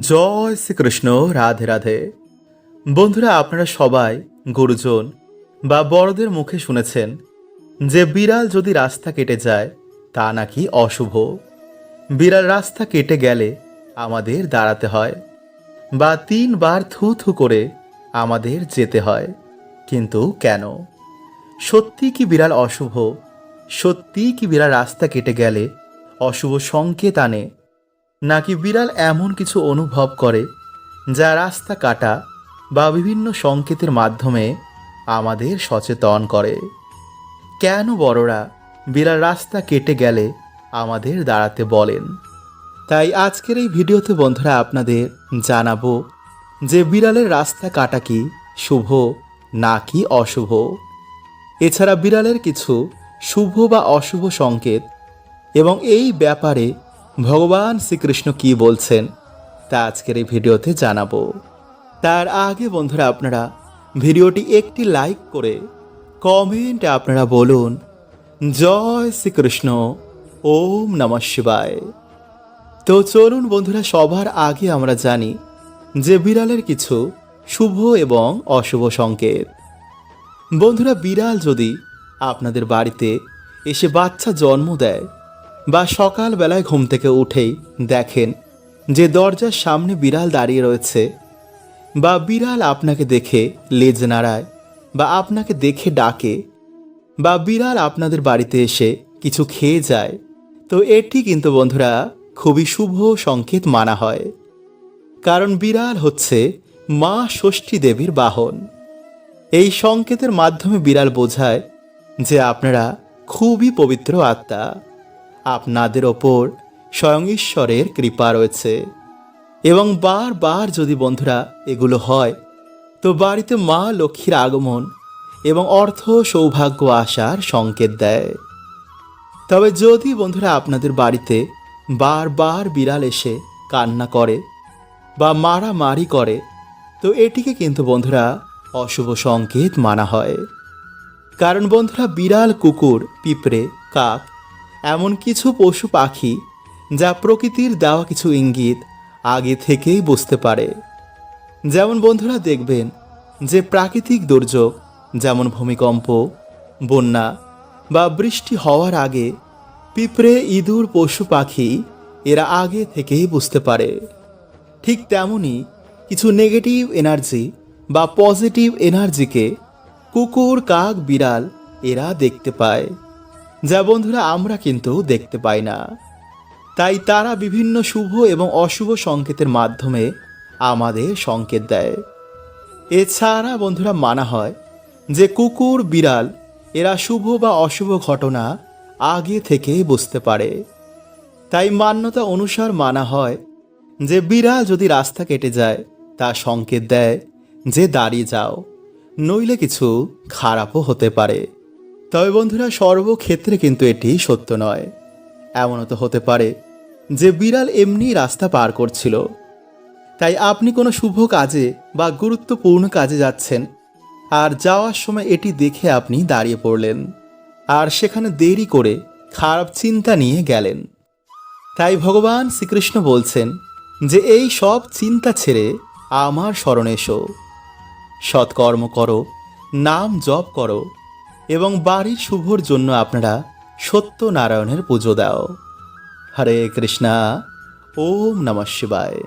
জয় শ্রীকৃষ্ণ, রাধে রাধে। বন্ধুরা, আপনারা সবাই গুরুজন বা বড়দের মুখে শুনেছেন যে বিড়াল যদি রাস্তা কেটে যায়, তা নাকি অশুভ। বিড়াল রাস্তা কেটে গেলে আমাদের দাঁড়াতে হয় বা তিনবার থু থু করে আমাদের যেতে হয়। কিন্তু কেন? সত্যি কি বিড়াল অশুভ? সত্যি কি বিড়াল রাস্তা কেটে গেলে অশুভ সংকেত আনে? নাকি বিড়াল এমন কিছু অনুভব করে, যা রাস্তা কাটা বা বিভিন্ন সংকেতের মাধ্যমে আমাদের সচেতন করে? কেন বড়রা বিড়াল রাস্তা কেটে গেলে আমাদের দাঁড়াতে বলেন? তাই আজকের এই ভিডিওতে বন্ধুরা আপনাদের জানাব যে বিড়ালের রাস্তা কাটা কি শুভ নাকি অশুভ? এছাড়া বিড়ালের কিছু শুভ বা অশুভ সংকেত এবং এই ব্যাপারে ভগবান শ্রীকৃষ্ণ কি বলছেন তা আজকের এই ভিডিওতে জানাব। তার আগে বন্ধুরা আপনারা ভিডিওটি একটি লাইক করে কমেন্টে আপনারা বলুন, জয় শ্রীকৃষ্ণ, ওম নমঃ শিবায়। তো চলুন বন্ধুরা, সবার আগে আমরা জানি যে বিড়ালের কিছু শুভ এবং অশুভ সংকেত। বন্ধুরা, বিড়াল যদি আপনাদের বাড়িতে এসে বাচ্চা জন্ম দেয় বা সকালবেলায় ঘুম থেকে উঠেই দেখেন যে দরজার সামনে বিড়াল দাঁড়িয়ে রয়েছে বা বিড়াল আপনাকে দেখে লেজ নাড়ায় বা আপনাকে দেখে ডাকে বা বিড়াল আপনাদের বাড়িতে এসে কিছু খেয়ে যায়, তো এটি কিন্তু বন্ধুরা খুবই শুভ সংকেত মানা হয়। কারণ বিড়াল হচ্ছে মা ষষ্ঠী দেবীর বাহন। এই সংকেতের মাধ্যমে বিড়াল বোঝায় যে আপনারা খুবই পবিত্র আত্মা। আপনাদের ওপর স্বয়ং ঈশ্বরের কৃপা রয়েছে। এবং বারবার যদি বন্ধুরা এগুলো হয়, তো বাড়িতে মা লক্ষ্মীর আগমন এবং অর্থ, সৌভাগ্য আসার সংকেত দেয়। তবে যদি বন্ধুরা আপনাদের বাড়িতে বারবার বিড়াল এসে কান্না করে বা মারামারি করে, তো এটিকে কিন্তু বন্ধুরা অশুভ সংকেত মানা হয়। কারণ বন্ধুরা বিড়াল, কুকুর, পিঁপড়ে, কাক এমন কিছু পশু পাখি যা প্রকৃতির দেওয়া কিছু ইঙ্গিত আগে থেকেই বুঝতে পারে। যেমন বন্ধুরা দেখবেন যে প্রাকৃতিক দুর্যোগ, যেমন ভূমিকম্প, বন্যা বা বৃষ্টি হওয়ার আগে পিঁপড়ে, ইঁদুর, পশু পাখি এরা আগে থেকেই বুঝতে পারে। ঠিক তেমনই কিছু নেগেটিভ এনার্জি বা পজিটিভ এনার্জিকে কুকুর, কাক, বিড়াল এরা দেখতে পায়। যা বন্ধুরা আমরা কিন্তু দেখতে পাই না। তাই তারা বিভিন্ন শুভ এবং অশুভ সংকেতের মাধ্যমে আমাদের সংকেত দেয়। এছাড়া বন্ধুরা মানা হয় যে কুকুর, বিড়াল, এরা শুভ বা অশুভ ঘটনা আগে থেকেই বুঝতে পারে। তাই মান্যতা অনুসার মানা হয় যে বিড়াল যদি রাস্তা কেটে যায়, তা সংকেত দেয় যে দাঁড়িয়ে যাও, নইলে কিছু খারাপও হতে পারে। তবে বন্ধুরা, সর্বক্ষেত্রে কিন্তু এটি সত্য নয়। এমনও তো হতে পারে যে বিড়াল এমনি রাস্তা পার করছিল। তাই আপনি কোনো শুভ কাজে বা গুরুত্বপূর্ণ কাজে যাচ্ছেন আর যাওয়ার সময় এটি দেখে আপনি দাঁড়িয়ে পড়লেন আর সেখানে দেরি করে খারাপ চিন্তা নিয়ে গেলেন। তাই ভগবান শ্রীকৃষ্ণ বলছেন যে, এই সব চিন্তা ছেড়ে আমার স্মরণে এসো। সৎকর্ম করো, নাম জপ করো এবং বাড়ির শুভর জন্য আপনারা সত্যনারায়ণের পুজো দাও। হরে কৃষ্ণা ওম নমঃ শিবায়।